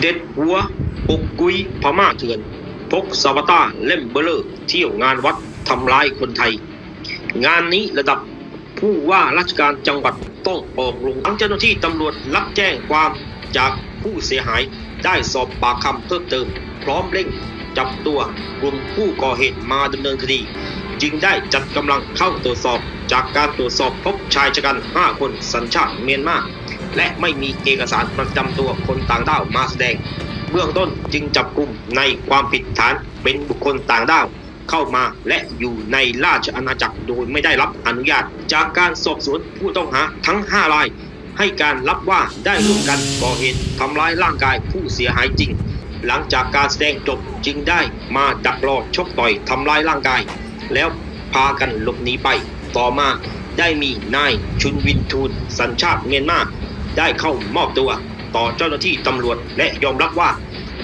เด็ดหัวปกกุยพม่าเถื่อน พกสวตาเล่มเบลเลอร์เที่ยวงานวัดทำร้ายคนไทย งานนี้ระดับผู้ว่าราชการจังหวัดต้องออกลงทั้งเจ้าหน้าที่ตำรวจรับแจ้งความจากผู้เสียหายได้สอบปากคำเพิ่มเติม พร้อมเร่งจับตัวกลุ่มผู้ก่อเหตุมาดำเนินคดี จึงได้จัดกำลังเข้าตรวจสอบ จากการตรวจสอบพบชายชะกัน 5 คนสัญชาติเมียนมา และไม่มีเอกสารประจำตัวคนต่างด้าวมาแสดง เบื้องต้นจึงจับกลุ่มในความผิดฐานเป็นบุคคลต่างด้าวเข้ามาและอยู่ในราชอาณาจักรโดยไม่ได้รับอนุญาต จากการสอบสวนผู้ต้องหาทั้ง 5 ราย ให้การรับว่าได้ร่วมกันก่อเหตุทำร้ายร่างกายผู้เสียหายจริง หลังจากการแสดงจบจึงได้มาดักรอชกต่อยทำร้ายร่างกาย แล้วพากันหลบหนีไป ต่อมาได้มีนายชุนวินทูนสัญชาติเมียนมาได้เข้ามอบตัวต่อเจ้าหน้าที่ตำรวจและยอมรับว่า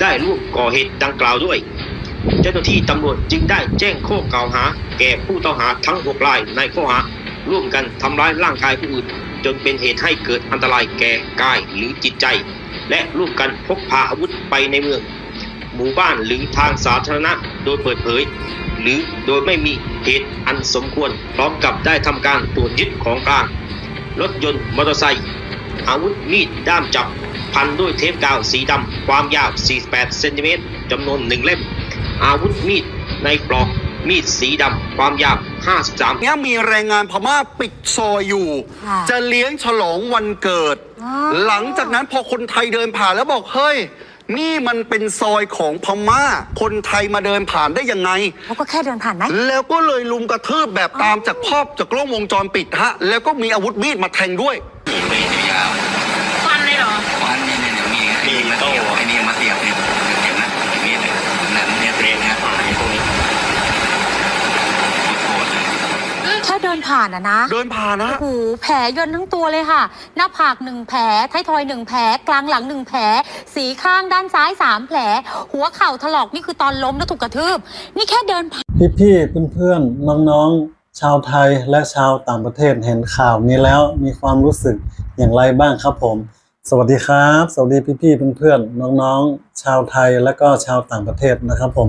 ได้ร่วมก่อเหตุดังกล่าวด้วย เจ้าหน้าที่ตำรวจจึงได้แจ้งข้อกล่าวหา แก่ผู้ต้องหาทั้ง6รายในข้อหา ร่วมกันทำร้ายร่างกายผู้อื่น จนเป็นเหตุให้เกิดอันตรายแก่กายหรือจิตใจ และร่วมกันพกพาอาวุธไปในเมือง หมู่บ้านหรือทางสาธารณะโดยเปิดเผย หรือโดยไม่มีเหตุอันสมควร พร้อมกับได้ทำการตรวจยึดของกลาง รถยนต์มอเตอร์ไซค์อาวุธมีดด้ามจับ พันด้วยเทปกาวสีดำความยาว 48 เซนติเมตรจำนวนหนึ่งเล่ม อาวุธมีดในปลอกมีดสีดำความยาว 53เนี้ยมีแรงงานพม่าปิดซอยอยู่ค่ะจะเลี้ยงฉลองวันเกิดอ๋อหลังจากนั้นพอคนไทยเดินผ่านแล้วบอกเฮ้ย นี่มันเป็นซอยของพม่า คนไทยมาเดินผ่านได้ยังไง เขาก็แค่เดินผ่านไหม แล้วก็เลยลุมกระทืบแบบตามจากภาพจากกล้องวงจรปิดฮะ แล้วก็มีอาวุธมีดมาแทงด้วย มีดยาวฟันเลยเหรอควันเนี่ยเนี่ยเดี๋ยวมีไอ้นี่มาเสียบไอ้นี่มาเสียบเนี่ยเห็นไหมมีดเนี่ยนั่นเนี่ยเตะนะไอ้พวกนี้โคตรเลย แค่เดินผ่านอะนะ เดินผ่านนะ โอ้โหแผลเยินทั้งตัวเลยค่ะ หน้าผากหนึ่งแผลท้ายทอยหนึ่งแผล กลางหลังหนึ่งแผล สีข้างด้านซ้ายสามแผล หัวเข่าถลอกนี่คือตอนล้มแล้วถูกกระทืบ นี่แค่เดินผ่าน พี่พี่ๆเพื่อนๆน้องๆ ชาวไทยและชาวต่างประเทศเห็นข่าวนี้แล้วมีความรู้สึกอย่างไรบ้างครับผม สวัสดีครับ สวัสดีพี่พี่ๆเพื่อนๆน้องๆ ชาวไทยและก็ชาวต่างประเทศนะครับผม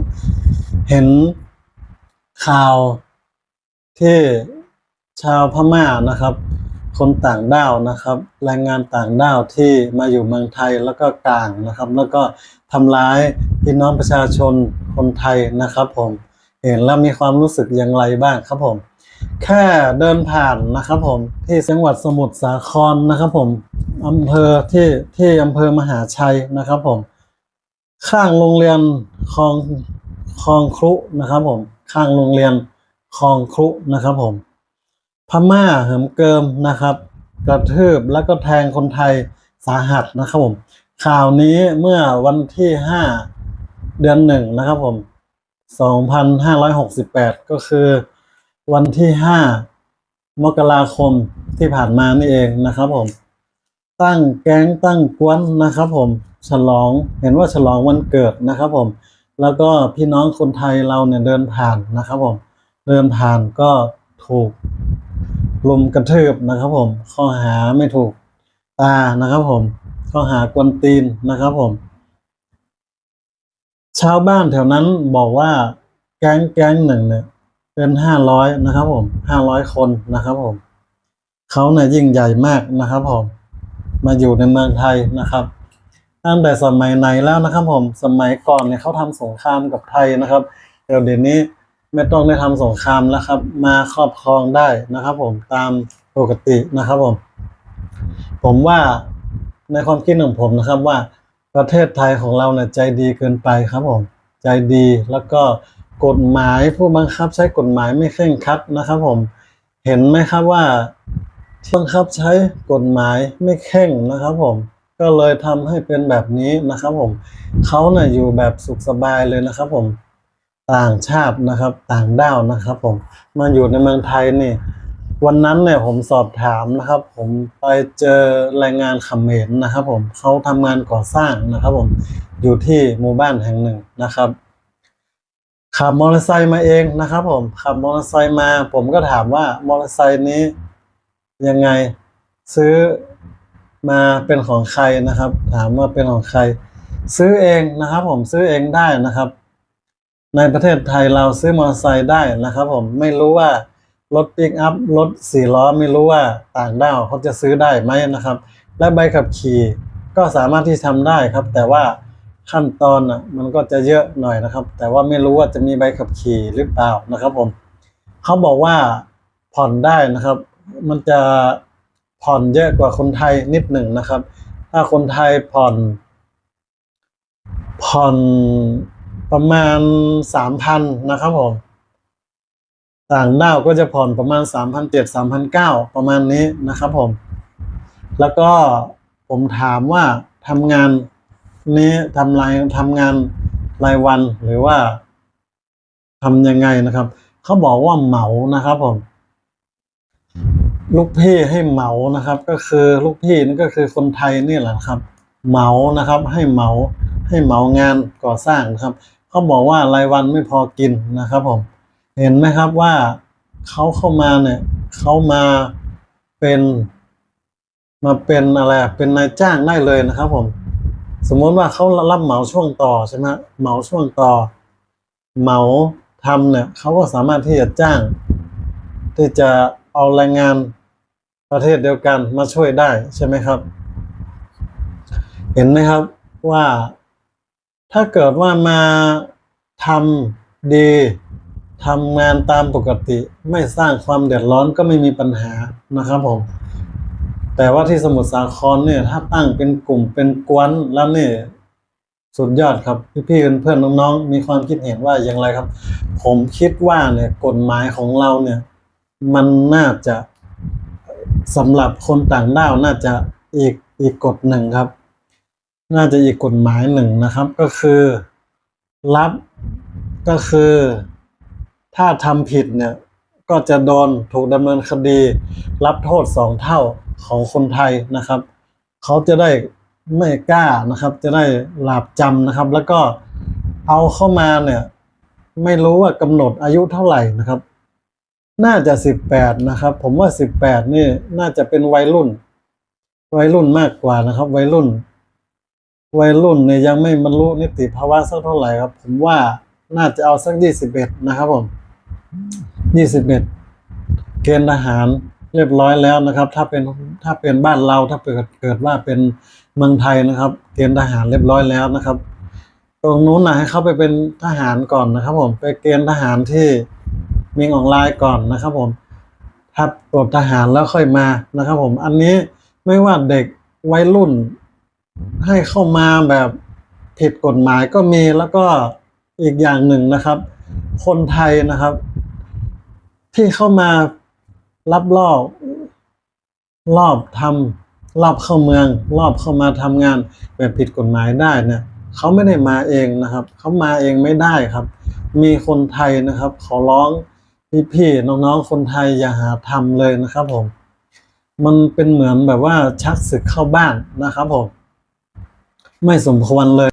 เห็นข่าวที่ ชาวพม่านะครับ คนต่างด้าวนะครับแรงงานต่างด้าวที่มาอยู่เมืองไทยแล้วก็กลางนะครับ แล้วก็ทำร้ายพี่น้องประชาชนคนไทยนะครับผมเห็นแล้วมีความรู้สึกอย่างไรบ้างครับผมแค่เดินผ่านนะครับผมที่จังหวัดสมุทรสาครนะครับผมอำเภอที่ที่อำเภอมหาชัยนะครับผม ข้างโรงเรียนคลองคลองครุนะครับผม ข้างโรงเรียนคลองครุนะครับผม พม่าเหิมเกิมนะครับ กระทืบแล้วก็แทงคนไทยสาหัสนะครับผม ข่าวนี้เมื่อวันที่ห้าเดือนหนึ่งนะครับผม 2568 ก็คือวันที่ 5 มกราคมที่ผ่านมานี่เองนะครับผม ตั้งแก๊งตั้งกวนนะครับผม ฉลองเห็นว่าฉลองวันเกิดนะครับผม แล้วก็พี่น้องคนไทยเราเนี่ยเดินผ่านนะครับผม เดินผ่านก็ถูก ลุมกระทืบนะครับผม ข้อหาไม่ถูกตานะครับผม ข้อหากวนตีนนะครับผม ชาวบ้านแถวนั้นบอกว่าแก๊งแก๊งหนึ่งเนี่ยเป็นห้าร้อยนะครับผมห้าร้อยคนนะครับผมเขาเนี่ยยิ่งใหญ่มากนะครับผม มาอยู่ในเมืองไทยนะครับ ตั้งแต่สมัยไหนแล้วนะครับผม สมัยก่อนเนี่ยเขาทำสงครามกับไทยนะครับเดี๋ยวเดี๋ยวนี้ ไม่ต้องได้ทำสงครามแล้วครับ มาครอบครองได้นะครับผมตามปกตินะครับผม ผมว่าในความคิดของผมนะครับว่าประเทศไทยของเราเนี่ยใจดีเกินไปครับผม ใจดีแล้วก็กฎหมายผู้บังคับใช้กฎหมายไม่เคร่งครัดนะครับผมเห็นไหมครับว่าบังคับใช้กฎหมายไม่เข่งนะครับ ผม ก็เลยทำให้เป็นแบบนี้นะครับ ผมเขาเน่ยอยู่แบบสุขสบายเลยนะครับ ผม ต่างชาตินะครับ ต่างด้าวนะครับ ผมมาอยู่ในเมืองไทยนี่ วันนั้นเนี่ยผมสอบถามนะครับ ผมไปเจอแรงงานขเขมรนะครับ ผมเขาทำงานก่อสร้างนะครับ ผมอยู่ที่หมู่บ้านแห่งหนึ่งนะครับขับมอเตอร์ไซค์มาเองนะครับ ผมขับมอเตอร์ไซค์มา ผมก็ถามว่ามอเตอร์ไซค์นี้ยังไงซื้อมาเป็นของใครนะครับ ถามว่าเป็นของใคร ซื้อเองนะครับ ผมซื้อเองได้นะครับ ในประเทศไทยเราซื้อมอเตอร์ไซค์ได้นะครับผมไม่รู้ว่ารถปิกอัพรถสี่ล้อไม่รู้ว่าต่างด้าวเขาจะซื้อได้ไหมนะครับ และใบขับขี่ก็สามารถที่ทำได้ครับ แต่ว่าขั้นตอนอะมันก็จะเยอะหน่อยนะครับ แต่ว่าไม่รู้ว่าจะมีใบขับขี่หรือเปล่านะครับผมเขาบอกว่าผ่อนได้นะครับ มันจะผ่อนเยอะกว่าคนไทยนิดหนึ่งนะครับ ถ้าคนไทยผ่อนผ่อน ประมาณสามพันนะครับผม ต่างด้าวก็จะผ่อนประมาณสามพันเจ็ดสามพันเก้าประมาณนี้นะครับผม แล้วก็ผมถามว่าทำงานนี้ทำรายทำงานรายวันหรือว่าทำยังไงนะครับเขาบอกว่าเหมานะครับผม ลูกพี่ให้เหมานะครับ ก็คือลูกพี่นั่นก็คือคนไทยนี่แหละครับ เหมานะครับ ให้เหมาให้เหมางานก่อสร้างนะครับ เขาบอกว่ารายวันไม่พอกินนะครับผม เห็นไหมครับว่าเขาเข้ามาเนี่ยเขามาเป็นมาเป็นอะไรเป็นนายจ้างได้เลยนะครับ ผม สมมติว่าเขารับเหมาช่วงต่อใช่ไหมเหมาช่วงต่อ เหมาทำเนี่ยเขาก็สามารถที่จะจ้าง ที่จะเอาแรงงานประเทศเดียวกันมาช่วยได้ใช่ไหมครับ เห็นไหมครับว่า ถ้าเกิดว่ามาทำดีทำงานตามปกติ ไม่สร้างความเดือดร้อนก็ไม่มีปัญหานะครับผม แต่ว่าที่สมุทรสาครเนี่ย ถ้าตั้งเป็นกลุ่มเป็นกวนแล้วเนี่ยสุดยอดครับ พี่ๆเพื่อนๆน้องๆมีความคิดเห็นว่าอย่างไรครับ ผมคิดว่าเนี่ยกฎหมายของเราเนี่ย มันน่าจะสำหรับคนต่างด้าวน่าจะอีกอีกกฎหนึ่งครับ น่าจะอีกกฎหมายหนึ่งนะครับก็คือรับก็คือถ้าทำผิดเนี่ย ก็จะโดนถูกดำเนินคดี รับโทษสองเท่าของคนไทยนะครับ เขาจะได้ไม่กล้านะครับ จะได้หลาบจำนะครับ แล้วก็เอาเข้ามาเนี่ย ไม่รู้ว่ากำหนดอายุเท่าไหร่นะครับ น่าจะสิบแปดนะครับ ผมว่าสิบแปดนี่น่าจะเป็นวัยรุ่น วัยรุ่นมากกว่านะครับ วัยรุ่น วัยรุ่นเนี่ยยังไม่บรรลุนิติภาวะสักเท่าไหร่ครับ ผมว่าน่าจะเอาสักยี่สิบเอ็ดนะครับผมยี่สิบเอ็ดเกณฑ์ทหารเรียบร้อยแล้วนะครับ ถ้าเป็นถ้าเป็นบ้านเราถ้าเกิดเกิดว่าเป็นเมืองไทยนะครับ เกณฑ์ทหารเรียบร้อยแล้วนะครับ ตรงนู้นนะให้เขาไปเป็นทหารก่อนนะครับ ผมไปเกณฑ์ทหารที่มิงออนไลน์ก่อนนะครับ ผมถ้าปลดทหารแล้วค่อยมานะครับ ผมอันนี้ไม่ว่าเด็กวัยรุ่น ให้เข้ามาแบบผิดกฎหมายก็มีแล้วก็อีกอย่างหนึ่งนะครับ คนไทยนะครับ ที่เข้ามารับรอบรอบทำรอบเข้าเมือง รอบเข้ามาทำงานแบบผิดกฎหมายได้เนี่ยเขาไม่ได้มาเองนะครับ เขามาเองไม่ได้ครับ มีคนไทยนะครับขอร้องพี่ๆน้องๆคนไทยอย่าหาทำเลยนะครับผม มันเป็นเหมือนแบบว่าชักศึกเข้าบ้านนะครับผม ไม่สมควรเลย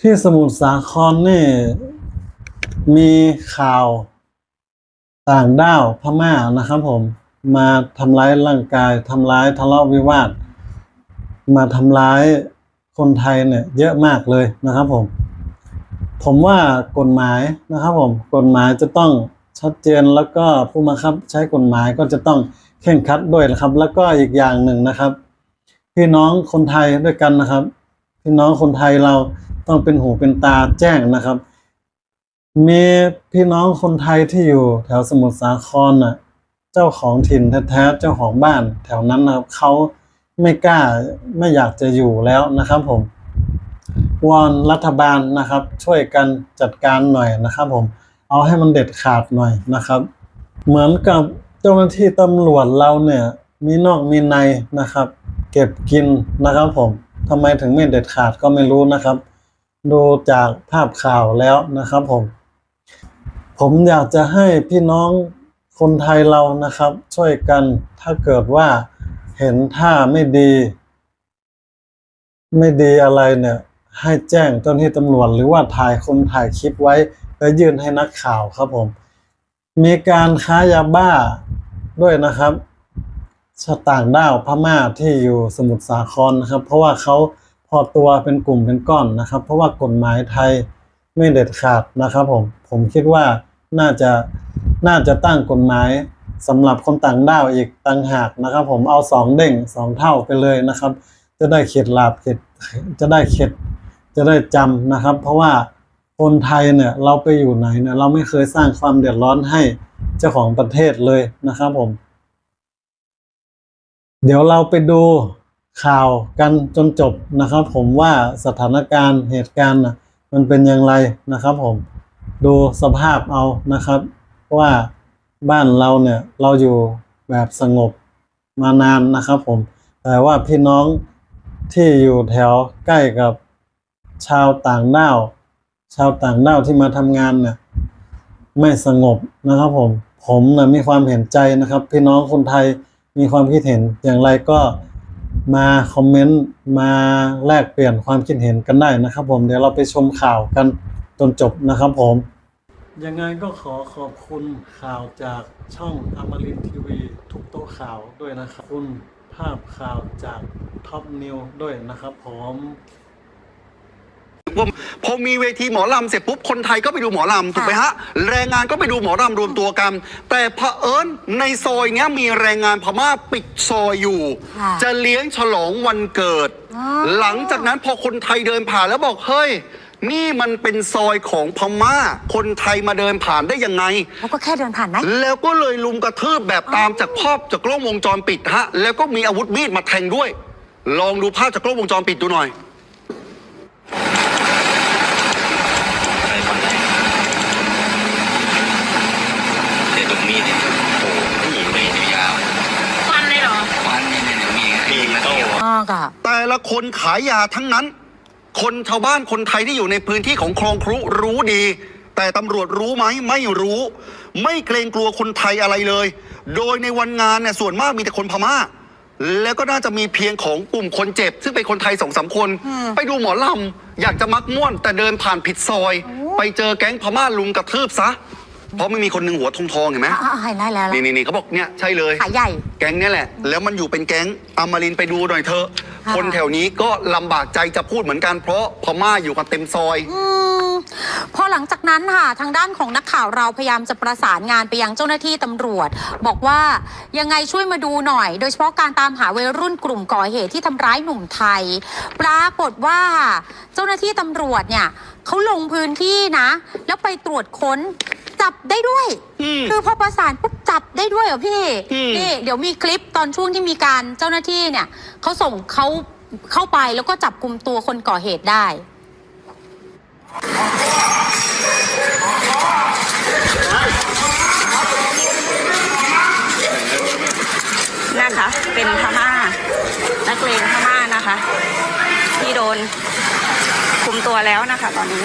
ที่สมุทรสาครนี่มีข่าวต่างด้าวพม่านะครับผมมาทำร้ายร่างกายทำร้ายทะเลาะวิวาท มาทำร้ายคนไทยเนี่ย เยอะมากเลยนะครับผม ผมว่ากฎหมายนะครับผมกฎหมายจะต้องชัดเจนแล้วก็ผู้บังคับ ใช้กฎหมายก็จะต้องเข่งคัดด้วยนะครับ แล้วก็อีกอย่างหนึ่งนะครับ พี่น้องคนไทยด้วยกันนะครับ พี่น้องคนไทยเราต้องเป็นหูเป็นตาแจ้งนะครับ มีพี่น้องคนไทยที่อยู่แถวสมุทรสาครน่ะ เจ้าของถิ่นแท้ๆเจ้าของบ้าน แถวนั้นนะครับเขาไม่กล้าไม่อยากจะอยู่แล้วนะครับ ผมวอนรัฐบาลนะครับ ช่วยกันจัดการหน่อยนะครับ ผม เอาให้มันเด็ดขาดหน่อยนะครับ เหมือนกับเจ้าหน้าที่ตำรวจเราเนี่ย มีนอกมีในนะครับ เก็บกินนะครับผม ทำไมถึงไม่เด็ดขาดก็ไม่รู้นะครับ ดูจากภาพข่าวแล้วนะครับผม ผมอยากจะให้พี่น้องคนไทยเรานะครับ ช่วยกันถ้าเกิดว่าเห็นท่าไม่ดี ไม่ดีอะไรเนี่ย ให้แจ้งเจ้าหน้าที่ตำรวจหรือว่าถ่ายคนถ่ายคลิปไว้แล้วยื่นให้นักข่าวครับผม มีการค้ายาบ้าด้วยนะครับ ชาวต่างด้าวพม่าที่อยู่สมุทรสาครนะครับ เพราะว่าเขาพอตัวเป็นกลุ่มเป็นก้อนนะครับ เพราะว่ากฎหมายไทยไม่เด็ดขาดนะครับผมผมคิดว่าน่าจะน่าจะตั้งกฎหมายสำหรับคนต่างด้าวอีกต่างหากนะครับ ผมเอาสองเด้งสองเท่าไปเลยนะครับ จะได้เข็ดหลาบเข็ดจะได้เข็ดจะได้จำนะครับ เพราะว่าคนไทยเนี่ยเราไปอยู่ไหนเนี่ยเราไม่เคยสร้างความเดือดร้อนให้เจ้าของประเทศเลยนะครับผม เดี๋ยวเราไปดูข่าวกันจนจบนะครับ ผมว่าสถานการณ์เหตุการณ์นะมันเป็นอย่างไรนะครับ ผมดูสภาพเอานะครับ ว่าบ้านเราเนี่ยเราอยู่แบบสงบมานานนะครับ ผมแต่ว่าพี่น้องที่อยู่แถวใกล้กับชาวต่างด้าว ชาวต่างด้าวที่มาทำงานเนี่ยไม่สงบนะครับ ผมผมนะมีความเห็นใจนะครับ พี่น้องคนไทย มีความคิดเห็นอย่างไรก็มาคอมเมนต์มาแลกเปลี่ยนความคิดเห็นกันได้นะครับ ผมเดี๋ยวเราไปชมข่าวกันจนจบนะครับ ผมยังไงก็ขอขอบคุณข่าวจากช่องอมรินทีวีทุกโต๊ะข่าวด้วยนะครับขอบคุณภาพข่าวจากท็อปนิวด้วยนะครับผม ว่าพอมีเวทีหมอลำเสร็จปุ๊บคนไทยก็ไปดูหมอลำถูกไหมฮะแรงงานก็ไปดูหมอลำรวมตัวกัน แต่เผอิญในซอยเนี้ยมีแรงงานพม่าปิดซอยอยู่ ค่ะจะเลี้ยงฉลองวันเกิด อ๋อ หลังจากนั้นพอคนไทยเดินผ่านแล้วบอกเฮ้ย นี่มันเป็นซอยของพม่า คนไทยมาเดินผ่านได้ยังไงเขาก็แค่เดินผ่านไหม แล้วก็เลยลุมกระทืบแบบตามจากภาพจากกล้องวงจรปิดฮะ แล้วก็มีอาวุธมีดมาแทงด้วย ลองดูภาพจากกล้องวงจรปิดดูหน่อย อะไรคนไหนเดี๋ยวตรงมีดเนี่ยโอ้โหมีดยาว ฟันเลยเหรอ วันนี้เนี่ยมีมีมาเที่ยว มากอะแต่ละคนขายยาทั้งนั้น คนชาวบ้านคนไทยที่อยู่ในพื้นที่ของคลองครุรู้ดี แต่ตำรวจรู้ไหมไม่รู้ ไม่เกรงกลัวคนไทยอะไรเลย โดยในวันงานเนี่ยส่วนมากมีแต่คนพม่า แล้วก็น่าจะมีเพียงของกลุ่มคนเจ็บ ซึ่งเป็นคนไทยสองสามคน ไปดูหมอลำอยากจะมักม่วน แต่เดินผ่านผิดซอย ไปเจอแก๊งพม่าลุมกระทืบซะ เพราะไม่มีคนหนึ่งหัวทองทองๆเห็นไหมอ่าเห็นได้แล้วนี่นี่นี่เขาบอกเนี่ยใช่เลย ขายใหญ่ แก๊งเนี่ยแหละ แล้วมันอยู่เป็นแก๊งอมรินทร์ไปดูหน่อยเถอะ ค่ะ คนแถวนี้ก็ลำบากใจจะพูดเหมือนกัน เพราะพม่าอยู่กันเต็มซอย อืมพอหลังจากนั้นค่ะ ทางด้านของนักข่าวเราพยายามจะประสานงานไปยังเจ้าหน้าที่ตำรวจ บอกว่ายังไงช่วยมาดูหน่อย โดยเฉพาะการตามหาวัยรุ่นกลุ่มก่อเหตุที่ทำร้ายหนุ่มไทย ปรากฏว่าเจ้าหน้าที่ตำรวจเนี่ยเขาลงพื้นที่นะ แล้วไปตรวจค้น จับได้ด้วย อืมคือพอประสานปุ๊บจับได้ด้วยเหรอพี่อืม นี่เดี๋ยวมีคลิปตอนช่วงที่มีการเจ้าหน้าที่เนี่ยเขาส่งเขาเข้าไปแล้วก็จับกลุ่มตัวคนก่อเหตุได้ นะคะ เป็นพม่านักเลงพม่านะคะ ที่โดนคุมตัวแล้วนะคะ ตอนนี้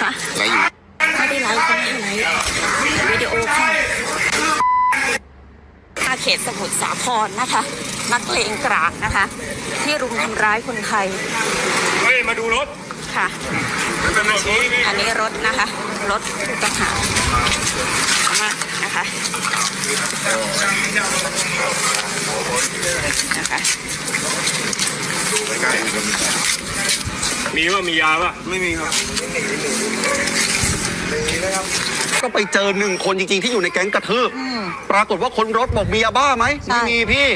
ค่ะอะไรอยู่ไม่ได้ไลฟ์ก็ไม่ได้ไลฟ์วิดีโอค่ะอาเขตสมุทรสาครนะคะ นักเลงกลางนะคะ ที่รุมทำร้ายคนไทย เฮ้ย มาดูรถ ค่ะตำรวจชี้นี่อันนี้รถนะคะ รถผู้ต้องหา มานะคะนะคะมีว่ามียาป่ะไม่มีครับก็ไปเจอหนึ่งคนจริงๆ ที่อยู่ในแก๊งกระทืบปรากฏว่าคนรถบอกมียาบ้าไหมใช่ไม่มีพี่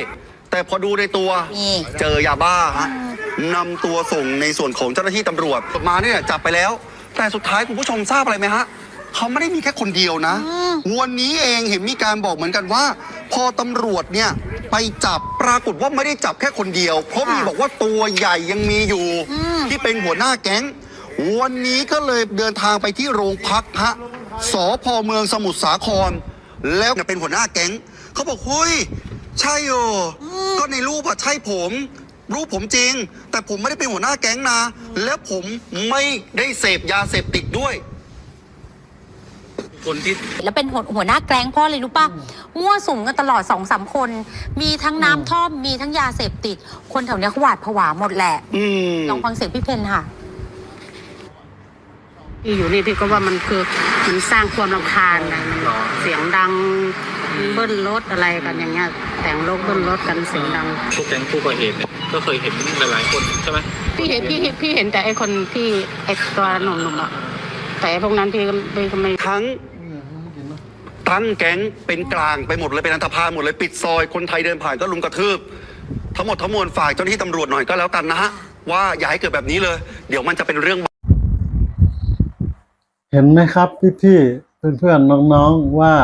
แต่พอดูในตัวมีเจอยาบ้าฮะนำตัวส่งในส่วนของเจ้าหน้าที่ตำรวจมาเนี่ยจับไปแล้ว แต่สุดท้ายคุณผู้ชมทราบอะไรไหมฮะ เขาไม่ได้มีแค่คนเดียวนะอืมวันนี้เองเห็นมีการบอกเหมือนกันว่า พอตำรวจเนี่ยไปจับปรากฏว่าไม่ได้จับแค่คนเดียว เพราะมีบอกว่าตัวใหญ่ยังมีอยู่ ที่เป็นหัวหน้าแก๊ง วันนี้ก็เลยเดินทางไปที่โรงพักฮะสพเมืองสมุทรสาคร แล้วเป็นหัวหน้าแก๊งเขาบอกเฮ้ยใช่โอก็ในรูปอะใช่ผมรูปผมจริง แต่ผมไม่ได้เป็นหัวหน้าแก๊งนะ แล้วผมไม่ได้เสพยาเสพติดด้วย คนที่ แล้วเป็นหัวหัวหน้าแก๊งเพ่อเลยรู้ป่ะ มั่วสุมกันตลอดสองสามคน มีทั้งน้ำท่อม มีทั้งยาเสพติด คนแถวเนี้ยเขาหวาดผวาหมดแหละ อืม ลองฟังเสียงพี่เพนค่ะ ที่อยู่นี่พี่ก็ว่ามันคือมันสร้างความรำคาญนะมันเสียงดังเบิ้ลรถอะไรกันอย่างเงี้ย แต่งรถเบิ้ลรถกันเสียงดัง พวกแก๊งผู้ก่อเหตุเนี่ยก็เคยเห็นหลายๆคนใช่ไหมพี่เห็นพี่เห็นพี่เห็นแต่ไอ้คนที่ไอ้ตัวหนุ่มๆอะ แต่ไอ้พวกนั้นพี่ก็พี่ก็ไม่ทั้งตั้งแก๊งเป็นกลางไปหมดเลยเป็นอันธพาลหมดเลยปิดซอยคนไทยเดินผ่านก็ลุมกระทืบ ทั้งหมดทั้งมวลฝากเจ้าหน้าที่ตำรวจหน่อยก็แล้วกันนะฮะว่าอย่าให้เกิดแบบนี้เลย เดี๋ยวมันจะเป็นเรื่อง เห็นไหมครับพี่ๆเพื่อนๆน้องๆว่า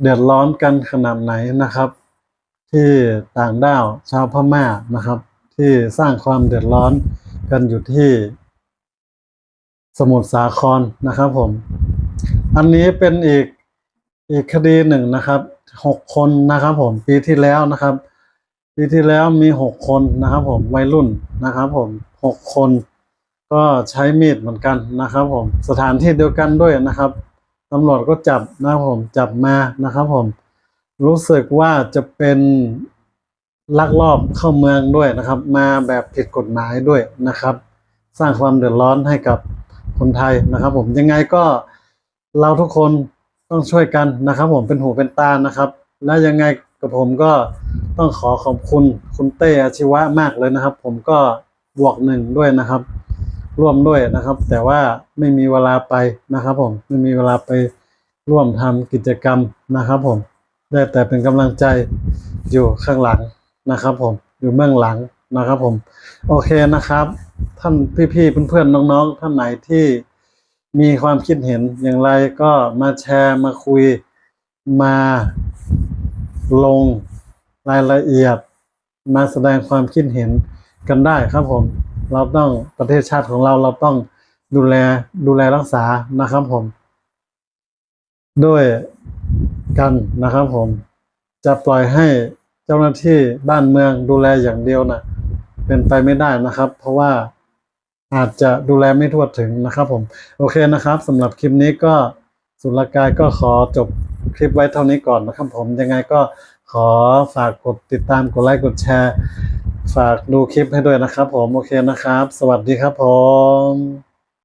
เดือดร้อนกันขนาดไหนนะครับ ที่ต่างด้าวชาวพม่านะครับ ที่สร้างความเดือดร้อนกันอยู่ที่ สมุทรสาครนะครับผม อันนี้เป็นอีกอีกคดีหนึ่งนะครับหกคนนะครับผมปีที่แล้วนะครับ ปีที่แล้วมีหกคนนะครับผมวัยรุ่นนะครับผมหกคนก็ใช้มีดเหมือนกันนะครับผมสถานที่เดียวกันด้วยนะครับตำรวจก็จับนะครับผมจับมานะครับผม รู้สึกว่าจะเป็นลักลอบเข้าเมืองด้วยนะครับ มาแบบผิดกฎหมายด้วยนะครับ สร้างความเดือดร้อนให้กับ คนไทยนะครับ ผมยังไงก็เราทุกคนต้องช่วยกันนะครับ ผมเป็นหูเป็นตานะครับ และยังไงกับผมก็ต้องขอขอบคุณคุณเต้อาชีวะมากเลยนะครับ ผมก็บวกหนึ่งด้วยนะครับ ร่วมด้วยนะครับ แต่ว่าไม่มีเวลาไปนะครับ ผมไม่มีเวลาไปร่วมทำกิจกรรมนะครับ ผมได้แต่เป็นกำลังใจอยู่ข้างหลังนะครับ ผมอยู่เบื้องหลังนะครับ ผม โอเคนะครับ ท่านพี่ๆเพื่อนๆน้องๆ ท่านไหนที่มีความคิดเห็นอย่างไรก็มาแชร์มาคุยมาลงรายละเอียด มาแสดงความคิดเห็นกันได้ครับผม เราต้องประเทศชาติของเราเราต้องดูแลดูแลรักษานะครับผม ด้วยกันนะครับผม จะปล่อยให้เจ้าหน้าที่บ้านเมืองดูแลอย่างเดียวนะ เป็นไปไม่ได้นะครับ เพราะว่าอาจจะดูแลไม่ทั่วถึงนะครับผม โอเคนะครับสำหรับคลิปนี้ก็สุรกายก็ขอจบคลิปไว้เท่านี้ก่อนนะครับผมยังไงก็ขอฝากกดติดตามกดไลค์กดแชร์ ฝากดูคลิปให้ด้วยนะครับผม โอเคนะครับ สวัสดีครับผม